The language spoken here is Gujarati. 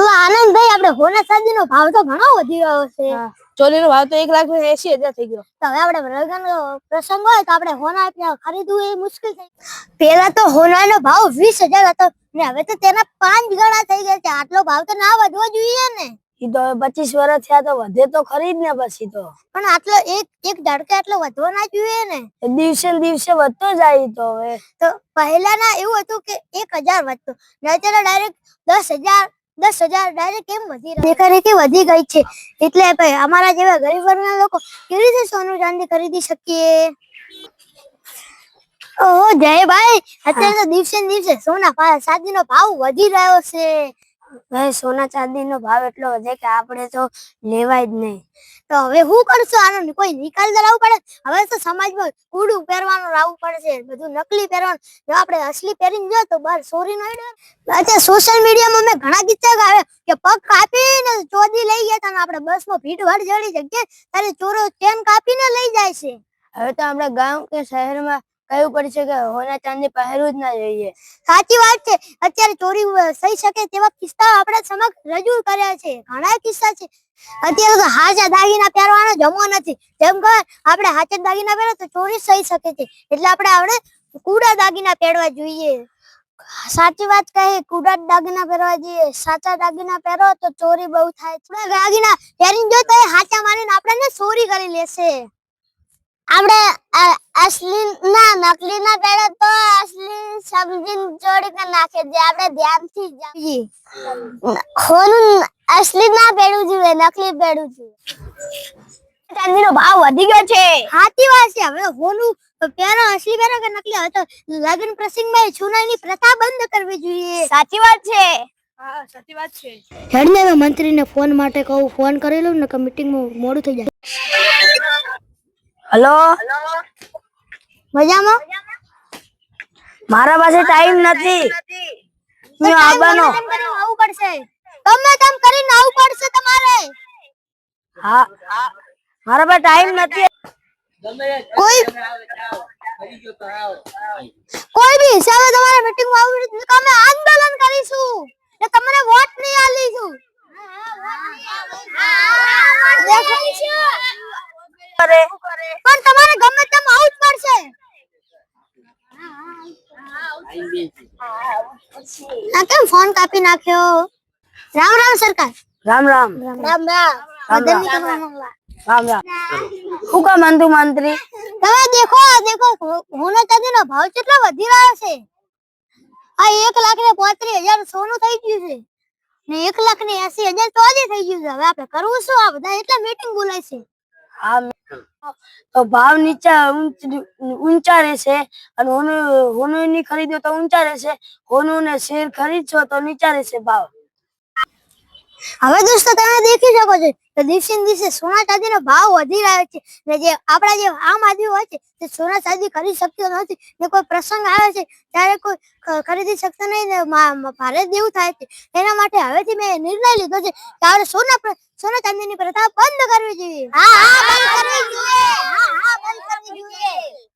આનંદભાઈ આપણે હોના નો ભાવ તો ઘણો વધી ગયો છે. ચોરીનો ભાવ તો એક લાખ એસી હજાર થઈ ગયો. તો હવે આપણે લગ્ન પ્રસંગ હોય તો આપણે હોના ખરીદવું એ મુશ્કેલ થઈ પેલા તો હોનાનો ભાવ વીસ હજાર હતો ને હવે તો તેના પાંચ ગણા થઈ ગયા છે. આટલો ભાવ તો ના વધવો જોઈએ ને. ઈ તો પચીસ વર્ષ થયા તો વધે તો ખરી જ ને પછી તો. પણ આટલો એક એક ધડકે આટલો વધવો ના જોઈએ ને? દિવસે દિવસે વધતો જાય તો હવે. તો પહેલાના એવું હતું કે એક હજાર વધતો ને ડાયરેક્ટ દસ હજાર દસ હજાર ડાયરેક્ટ કેમ વધી રહ્યો. દેખાદેખી વધી ગઈ છે. એટલે ભાઈ અમારા જેવા ગરીબ વર્ગના લોકો કેવી રીતે સોનું ચાંદી ખરીદી શકીએ? ઓહો જયભાઈ અત્યારે તો દિવસે ને દિવસે સોના સાદી નો ભાવ વધી રહ્યો છે. હવે સોના ચાંદીનો ભાવ એટલો વધે કે આપણે તો લેવાય જ નહીં. તો હવે શું કરશું આનો કોઈ નિકાલ કરાવવું પડે? હવે તો સમાજમાં કુડું પહેરવાનું લાવવું પડશે, બધું નકલી પહેરવાનું. જો આપણે અસલી પહેરીને જો તો બહાર ચોરી નો? અત્યારે સોશિયલ મીડિયામાં મેં ઘણા કિસ્સા આવે કે પગ કાપીને ચોરી લઈ ગયા હતા આપણે બસમાં ભીડ ભાડ જડી જગ્યાએ, ત્યારે ચોરો ચેન કાપીને લઈ જાય છે. હવે તો આપણે ગામ કે શહેરમાં કહેવું પડશે કે હોના ચાંદી પહેરવું જ ના જોઈએ. સાચી વાત છે. અત્યારે ચોરી થઈ શકે તેવા કિસ્સા આપણા સમક્ષ રજૂ કર્યા છે. ઘણા કિસ્સા છે. અત્યારે તો હાચા દાગીના પહેરવાનો જમો નથી. જેમ કે આપણે હાચા દાગીના પહેરે તો ચોરી થઈ શકે છે. એટલે આપણે આપણે કુડા દાગીના પહેરવા જોઈએ. સાચી વાત કહે, કુડા દાગીના પહેરવા જોઈએ. સાચા દાગીના પહેરો તો ચોરી બહુ થાય. થોડા દાગીના પહેરીને જો તો હાચા મારીને આપણને ચોરી કરી લેશે. આપણે અસલી ના નકલી ના પહેરે તો અસલી સમજીને ચોરી કરી નાખે જે આપણે ધ્યાનથી જાઈએ ખોનું અસલી ના પહેરવું જોઈએ નકલી પહેરવું જોઈએ ચાંદીનો ભાવ વધી ગયો છે. સાચી વાત છે. હવે હોનું પહેરો અસલી પહેરો કે નકલી? હવે તો લગ્ન પ્રસંગમાં છુનાઈની પ્રથા બંધ કરવી જોઈએ. સાચી વાત છે. હા સાચી વાત છે. હેડને મંત્રીને ફોન માટે કહું ફોન કરેલું ને કે મીટિંગમાં મોડું થઈ જાય. હલો મજામાં મારા પાસે ટાઈમ નથી હું આવવાનો આવું આવવું પડશે તમે કામ કરીને આવું પડશે તમારે હા મારા પાસે ટાઈમ નથી કોઈ કોઈ બી હિસાબે તમારે મીટિંગમાં આવું તો અમે આંદોલન કરીશું ને તમને વોટ નહીં આલીશું કરે પણ તમારે ગમે તેમ આઉટ પડશે. આ કેમ ફોન કાપી નાખ્યો? રામ રામ સરકાર. રામ રામ. રામ રામ. બધાની કરવા માંગવા. રામ રામ. શું કામ મંતુ મંત્રી? તમે દેખો દેખો હોના ચાંદીનો ભાવ કેટલો વધી રહ્યો છે? આ એક લાખ ને પોત્રીસ હજાર સોનું થઈ ગયું છે. ને એક લાખ ને એસી હજાર તો આજે થઈ ગયું છે. હવે આપણે કરવું શું? આ બધા એટલે મીટિંગ બોલાય છે. હા તો ભાવ નીચા ઊંચ- રહેશે અને હોનું હોનું ની ખરીદો તો ઊંચા રહેશે. હોનું ને શેર ખરીદશો તો નીચા રહેશે ભાવ. હવે દોસ્તો તમે દેખી શકો છો કે દિવસે દિવસે સોના ચાંદીનો ભાવ વધી રહ્યો છે ને જે આપણા જે આમ આદમી હોય છે તે સોના ચાંદી કરી શકતો નથી ને કોઈ પ્રસંગ આવે છે ત્યારે કોઈ ખરીદી શકતો નહીં ને ભારે દેવું થાય છે. એના માટે હવેથી મેં નિર્ણય લીધો છે કે આપણે સોના સોના ચાંદીની પ્રથા બંધ કરવી જોઈએ. હા હા બંધ કરવી જોઈએ. હા હા બંધ કરવી જોઈએ.